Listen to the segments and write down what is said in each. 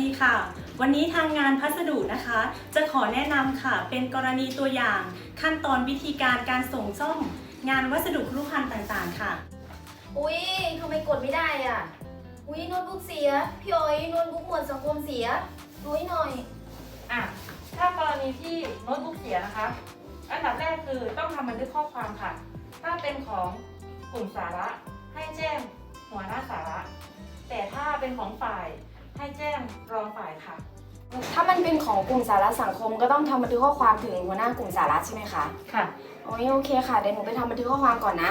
ดีค่ะ วันนี้ทางงานพัสดุนะคะ จะขอแนะนำค่ะ เป็นกรณีตัวอย่าง ขั้นตอนวิธีการการส่งซ่อม งานวัสดุครุภัณฑ์ต่างๆ ค่ะ อุ้ยทำไมกดไม่ได้อะ อุ้ยโน้ตบุ๊กเสีย พี่ออยโน้ตบุ๊กหมวดสังคมเสียดูให้หน่อย อะ ถ้ากรณีที่โน้ตบุ๊กเสียนะคะ อันดับแรกคือต้องทำบันทึกข้อความค่ะ ถ้าเป็นของกลุ่มสาระให้แจ้งหัวหน้าสาระ แต่ถ้าเป็นของฝ่าย ให้แจ้งรองฝ่ายค่ะ ถ้ามันเป็นของกลุ่มสาระสังคมก็ต้องทำบันทึกข้อความถึงหัวหน้ากลุ่มสาระใช่ไหมคะค่ะ โอ้ยโอเคค่ะเดี๋ยวหนูไปทำบันทึกข้อความก่อนนะ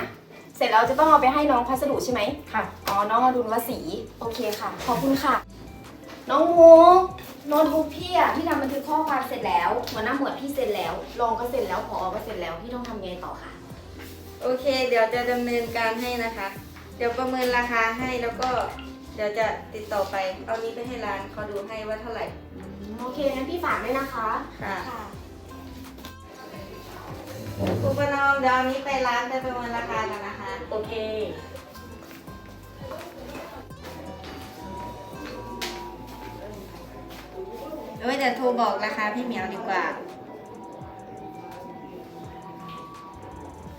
เสร็จแล้วจะต้องเอาไปให้น้องพัสดุใช่ไหมค่ะ อ๋อน้องอดุลวสีโอเคค่ะ ขอบคุณค่ะ น้องมุกโน้ตบุ๊กพี่อะพี่ทำบันทึกข้อความเสร็จแล้ว หัวหน้าหมวดพี่เสร็จแล้วรองก็เสร็จแล้วพอก็เสร็จแล้วพี่ต้องทำไงต่อคะโอเค เดี๋ยวจะดำเนินการให้นะคะ เดี๋ยวประเมินราคาให้แล้วก็ เดี๋ยวจะติดต่อไป เอานี้ไปให้ร้านเขาดูให้ว่าเท่าไหร่อืมโอเคงั้นพี่ฝากด้วยนะคะ ค่ะค่ะ ครูประนอมเดี๋ยวเอานี้ไปร้านไปประเมินราคากันนะคะ โอเค เอ้ยเดี๋ยวโทรบอกราคาพี่เหมียวดีกว่า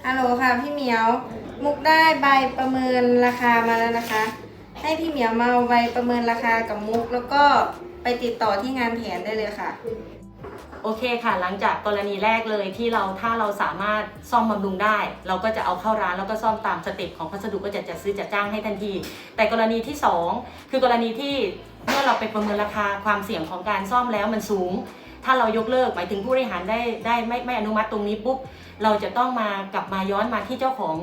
ฮัลโหลค่ะพี่เหมียว มุกได้ใบประเมินราคามาแล้วนะคะ ให้พี่เหมียวมาเอาใบประเมินราคากับมุก แล้วก็ไปติดต่อที่งานแผนได้เลยค่ะ โอเคค่ะ หลังจากกรณีแรกเลยที่เราถ้าเราสามารถซ่อมบำรุงได้ เราก็จะเอาเข้าร้านแล้วก็ซ่อมตามสเต็ปของพัสดุก็จะจัดซื้อจัดจ้างให้ทันที แต่กรณีที่สองคือกรณีที่เมื่อเราไปประเมินราคาความเสี่ยงของการซ่อมแล้วมันสูง ถ้าเรายกเลิกหมายถึงผู้บริหารได้ได้ไม่ไม่อนุมัติตรงนี้ปุ๊บเราจะต้องมากลับมาย้อนมาที่เจ้าของ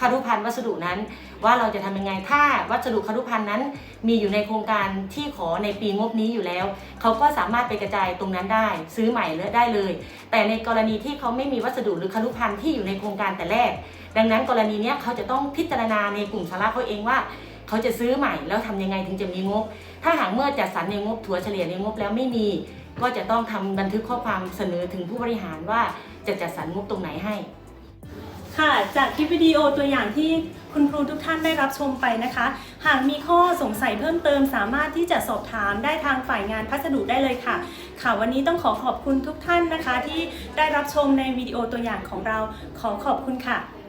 คารุพันธ์วัสดุนั้น ว่าเราจะทำยังไงถ้าวัสดุคารุพันธ์นั้น มีอยู่ในโครงการที่ขอในปีงบนี้อยู่แล้ว เขาก็สามารถไปกระจายตรงนั้นได้ ซื้อใหม่เลยได้เลย แต่ในกรณีที่เขาไม่มีวัสดุหรือคารุพันธ์ที่อยู่ในโครงการแต่แรก ดังนั้นกรณีนี้เขาจะต้องพิจารณาในกลุ่มสาระเขาเองว่าเขาจะซื้อใหม่แล้วทำยังไงถึงจะมีงบ ถ้าหากเมื่อจัดสรรในงบถัวเฉลี่ยในงบแล้วไม่มี ก็จะต้องทำบันทึกข้อความเสนอถึงผู้บริหารว่าจะจัดสรรงบตรงไหนให้ ค่ะจากคลิปวิดีโอตัวอย่างที่คุณครูทุกท่านได้รับชมไปนะคะ หากมีข้อสงสัยเพิ่มเติมสามารถที่จะสอบถามได้ทางฝ่ายงานพัสดุได้เลยค่ะ ค่ะวันนี้ต้องขอขอบคุณทุกท่านนะคะ ที่ได้รับชมในวิดีโอตัวอย่างของเราขอขอบคุณค่ะ